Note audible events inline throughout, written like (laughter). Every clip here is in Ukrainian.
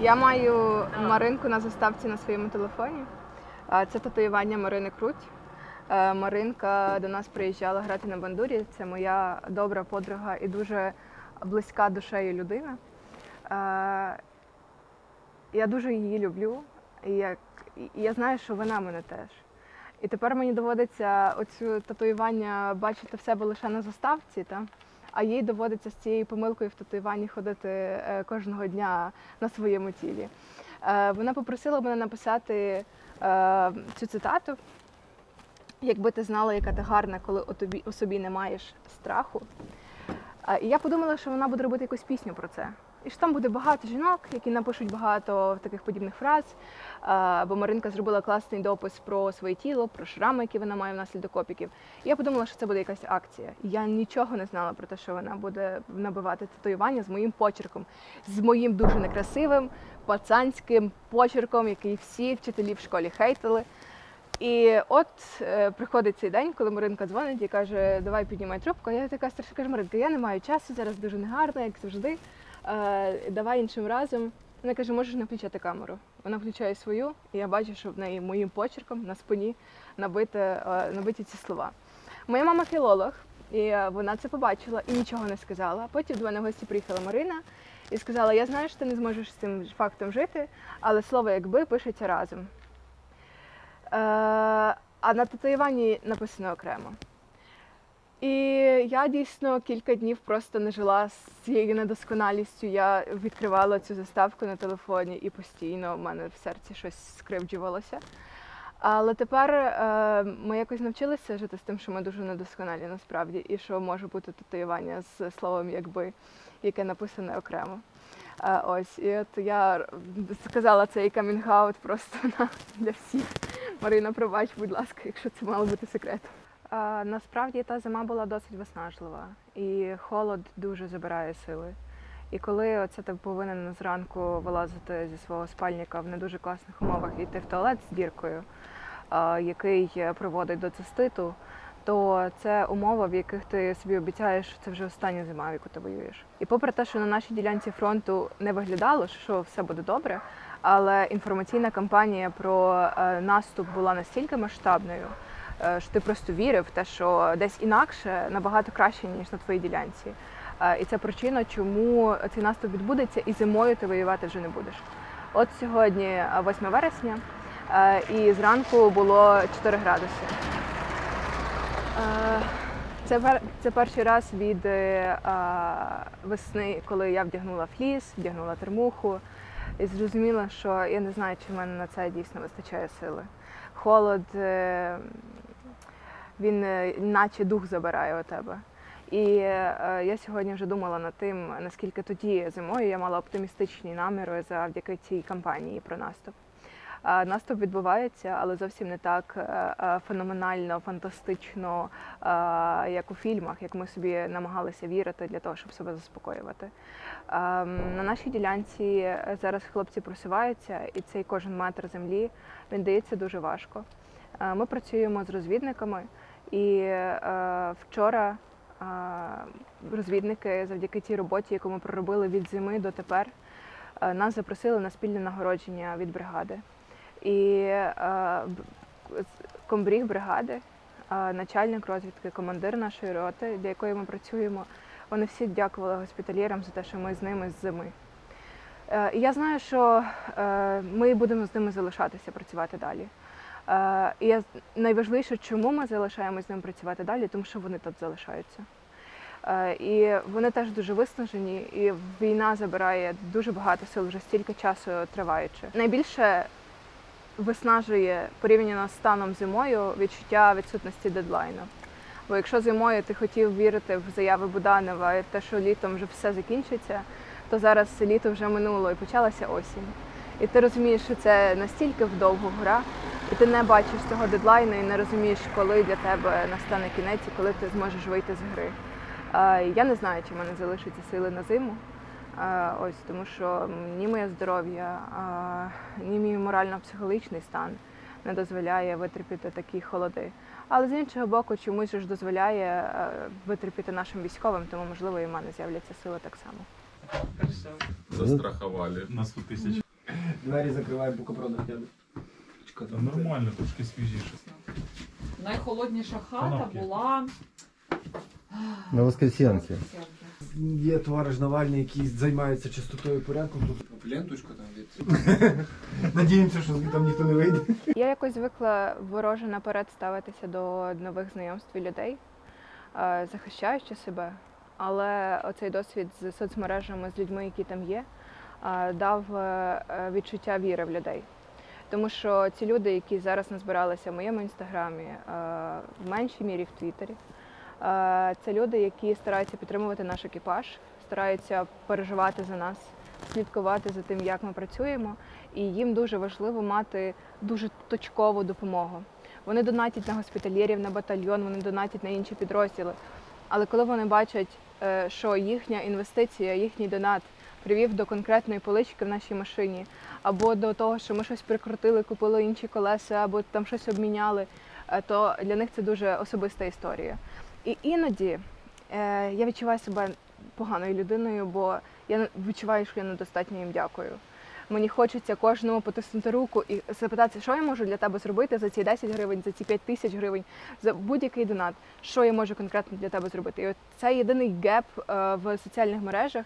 Я маю Маринку на заставці на своєму телефоні. Це татуювання Марини Круть. Е, Маринка до нас приїжджала грати на бандурі. Це моя добра подруга і дуже близька душею людина. Е, Я дуже її люблю, і я, знаю, що вона мене теж. І тепер мені доводиться оцю татуювання бачити в себе лише на заставці, та? А їй доводиться з цією помилкою в татуюванні ходити е, кожного дня на своєму тілі. Е, Вона попросила мене написати е, цю цитату. Якби ти знала, яка ти гарна, коли у тобі у собі не маєш страху. І я подумала, що вона буде робити якусь пісню про це. І що там буде багато жінок, які напишуть багато таких подібних фраз. Бо Маринка зробила класний допис про своє тіло, про шрами, які вона має внаслідок опіків. І я подумала, що це буде якась акція. Я нічого не знала про те, що вона буде набивати татуювання з моїм почерком, з моїм дуже некрасивим пацанським почерком, який всі вчителі в школі хейтили. І от е, приходить цей день, коли Маринка дзвонить і каже, давай піднімай трубку. Я така страшна кажу, Маринка, я не маю часу, зараз дуже негарно, як завжди. Давай іншим разом. Вона каже, можеш не включати камеру. Вона включає свою, і я бачу, що в неї моїм почерком на спині набите, набиті ці слова. Моя мама філолог, і вона це побачила і нічого не сказала. Потім до мене в гості приїхала Марина і сказала: Я знаю, що ти не зможеш з цим фактом жити, але слово якби пишеться разом. А на татуюванні написано окремо. І я дійсно кілька днів просто не жила з цією недосконалістю. Я відкривала цю заставку на телефоні і постійно в мене в серці щось скривджувалося. Але тепер е, ми якось навчилися жити з тим, що ми дуже недосконалі насправді, і що може бути татуювання з словом якби, яке написане окремо. Е, ось, і от я сказала цей камінг-аут просто (laughs) на, для всіх. Марина, пробач, будь ласка, якщо це мало бути секретом. Насправді та зима була досить виснажлива, і холод дуже забирає сили. І коли оце ти повинен зранку вилазити зі свого спальника в не дуже класних умовах і йти в туалет з діркою, який приводить до циститу, то це умова, в яких ти собі обіцяєш, що це вже остання зима, в яку ти воюєш. І попри те, що на нашій ділянці фронту не виглядало, що все буде добре, але інформаційна кампанія про е, наступ була настільки масштабною, що ти просто вірив в те, що десь інакше набагато краще, ніж на твоїй ділянці. Е, І це причина, чому цей наступ відбудеться, і зимою ти воювати вже не будеш. От сьогодні е, 8 вересня, е, і зранку було 4 градуси. Е, Це, пер- це перший раз від е, весни, коли я вдягнула фліс, вдягнула термуху і зрозуміла, що я не знаю, чи в мене на це дійсно вистачає сили. Холод, е, він е, наче дух забирає у тебе. І е, я сьогодні вже думала над тим, наскільки тоді зимою я мала оптимістичні наміри завдяки цій кампанії про наступ. А, Наступ відбувається, але зовсім не так е, е, феноменально, фантастично, е, як у фільмах, як ми собі намагалися вірити для того, щоб себе заспокоювати. Ем, На нашій ділянці зараз хлопці просуваються, і цей кожен метр землі він дається дуже важко. Е, Ми працюємо з розвідниками, і е, вчора е, розвідники, завдяки тій роботі, яку ми проробили від зими до тепер, е, нас запросили на спільне нагородження від бригади. І е, комбріг бригади, е, начальник розвідки, командир нашої роти, для якої ми працюємо, вони всі дякували госпітальєрам за те, що ми з ними з зими. Е, я знаю, що е, ми будемо з ними залишатися працювати далі. Е, І я, найважливіше, чому ми залишаємось з ними працювати далі, тому що вони тут залишаються. Е, І вони теж дуже виснажені, і війна забирає дуже багато сил вже стільки часу триваючи. Найбільше виснажує порівняно з станом зимою відчуття відсутності дедлайну. Бо якщо зимою ти хотів вірити в заяви Буданова і те, що літом вже все закінчиться, то зараз літо вже минуло і почалася осінь. І ти розумієш, що це настільки вдовго гра, і ти не бачиш цього дедлайну і не розумієш, коли для тебе настане кінець і коли ти зможеш вийти з гри. Я не знаю, чи в мене залишаться сили на зиму. Ось тому, що ні моє здоров'я, ні мій морально-психологічний стан не дозволяє витерпіти такі холоди. Але з іншого боку, чомусь ж дозволяє е, витерпіти нашим військовим, тому можливо і в мене з'являться сили так само. Застраховали. на 100 тисяч. Двері закриваємо, поки продаж тебе. Та нормально, трошки свіжіше. Найхолодніша хата Канапки. була На Воскресенці. Є товариш Навальний, який займається чистотою і порядком. Тут Ленточку там від (laughs) надіємося, що там ніхто не вийде. Я якось звикла вороже наперед ставитися до нових знайомств і людей, е, захищаючи себе. Але оцей досвід з соцмережами, з людьми, які там є, е, дав е, е, відчуття віри в людей. Тому що ці люди, які зараз назбиралися в моєму інстаграмі, е, в меншій мірі в Твіттері, е, це люди, які стараються підтримувати наш екіпаж, стараються переживати за нас, слідкувати за тим, як ми працюємо. І їм дуже важливо мати дуже точкову допомогу. Вони донатять на госпітальєрів, на батальйон, вони донатять на інші підрозділи. Але коли вони бачать, е, що їхня інвестиція, їхній донат привів до конкретної полички в нашій машині, або до того, що ми щось прикрутили, купили інші колеса, або там щось обміняли, е, то для них це дуже особиста історія. І іноді е, я відчуваю себе поганою людиною, бо я відчуваю, що я недостатньо їм дякую. Мені хочеться кожному потиснути руку і запитати, що я можу для тебе зробити за ці 10 гривень, за ці 5 тисяч гривень, за будь-який донат, що я можу конкретно для тебе зробити. І от це єдиний геп е, в соціальних мережах,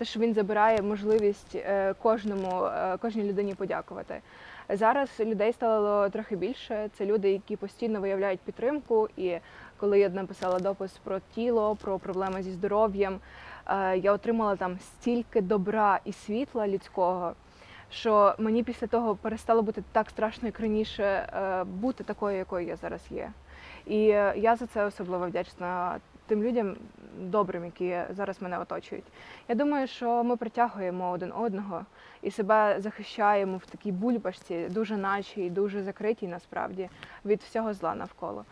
те, що він забирає можливість е, кожному, е, кожній людині подякувати. Зараз людей стало трохи більше. Це люди, які постійно виявляють підтримку. І коли я написала допис про тіло, про проблеми зі здоров'ям, е, я отримала там стільки добра і світла людського що мені після того перестало бути так страшно, як раніше бути такою, якою я зараз є. І я за це особливо вдячна тим людям добрим, які зараз мене оточують. Я думаю, що ми притягуємо один одного і себе захищаємо в такій бульбашці, дуже начій, дуже закритій насправді від всього зла навколо.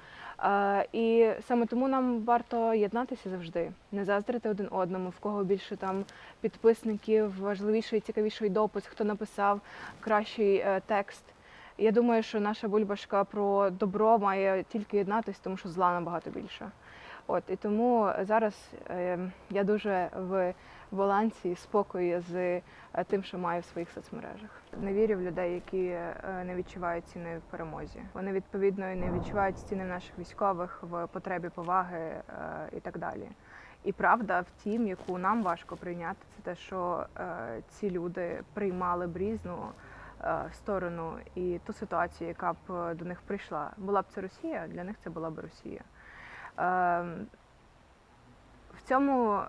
Е, І саме тому нам варто єднатися завжди, не заздрити один одному, в кого більше там підписників, важливіший, цікавіший допис, хто написав кращий е, текст. Я думаю, що наша бульбашка про добро має тільки єднатись, тому що зла набагато більше. От і тому зараз е, я дуже в балансі, і спокої з е, тим, що маю в своїх соцмережах. Не вірю в людей, які е, не відчувають ціни в перемозі. Вони відповідно не відчувають ціни наших військових в потребі поваги е, і так далі. І правда в тім, яку нам важко прийняти, це те, що е, ці люди приймали б різну е, сторону і ту ситуацію, яка б до них прийшла. Була б це Росія, для них це була б Росія. Е, в цьому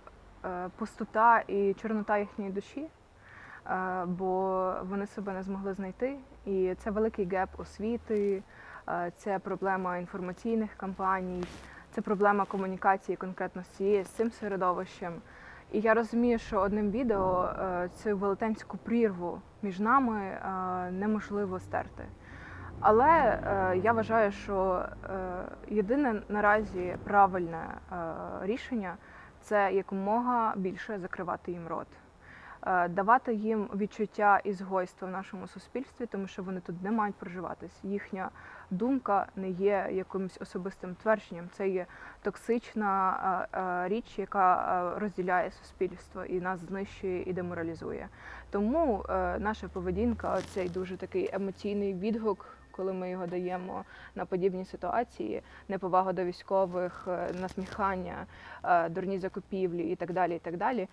е, пустота і чорнота їхньої душі, е, бо вони себе не змогли знайти. І це великий геп освіти, е, це проблема інформаційних кампаній, це проблема комунікації конкретно з цією з цим середовищем. І я розумію, що одним відео цю велетенську прірву між нами неможливо стерти. Але е, я вважаю, що е, єдине наразі правильне е, рішення це якомога більше закривати їм рот, е, давати їм відчуття ізгойства в нашому суспільстві, тому що вони тут не мають проживатись. Їхня думка не є якимось особистим твердженням, це є токсична е, е, річ, яка е, розділяє суспільство і нас знищує і деморалізує. Тому е, наша поведінка, цей дуже такий емоційний відгук, коли ми його даємо на подібні ситуації, неповага до військових, е, насміхання, е, дурні закупівлі і так далі. І так далі.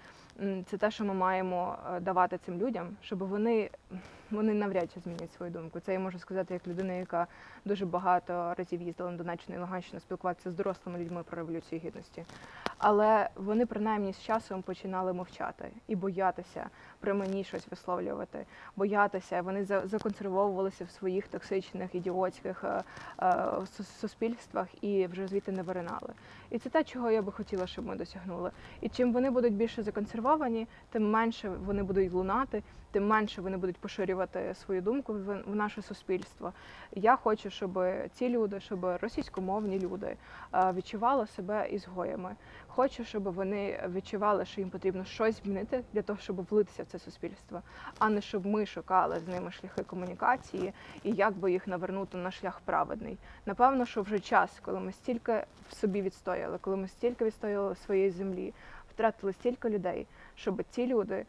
Це те, що ми маємо е, давати цим людям, щоб вони, вони навряд чи змінять свою думку. Це я можу сказати як людина, яка дуже багато разів їздила на Донеччину і Луганщину спілкуватися з дорослими людьми про революцію гідності. Але вони принаймні з часом починали мовчати і боятися при мені щось висловлювати, боятися. Вони за- законсервовувалися в своїх токсичних ідіотських е, е, су- суспільствах і вже звідти не виринали. І це те, чого я би хотіла, щоб ми досягнули. І чим вони будуть більше законсервовані, тим менше вони будуть лунати, тим менше вони будуть поширювати свою думку в, наше суспільство. Я хочу, щоб ці люди, щоб російськомовні люди е, відчували себе ізгоями. Хочу, щоб вони відчували, що їм потрібно щось змінити для того, щоб влитися в це суспільство, а не щоб ми шукали з ними шляхи комунікації і як би їх навернути на шлях праведний. Напевно, що вже час, коли ми стільки в собі відстояли, коли ми стільки відстояли своєї землі, втратили стільки людей, щоб ці люди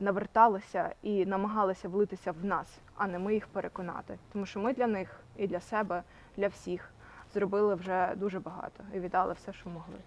наверталися і намагалися влитися в нас, а не ми їх переконати. Тому що ми для них і для себе, для всіх зробили вже дуже багато і віддали все, що могли.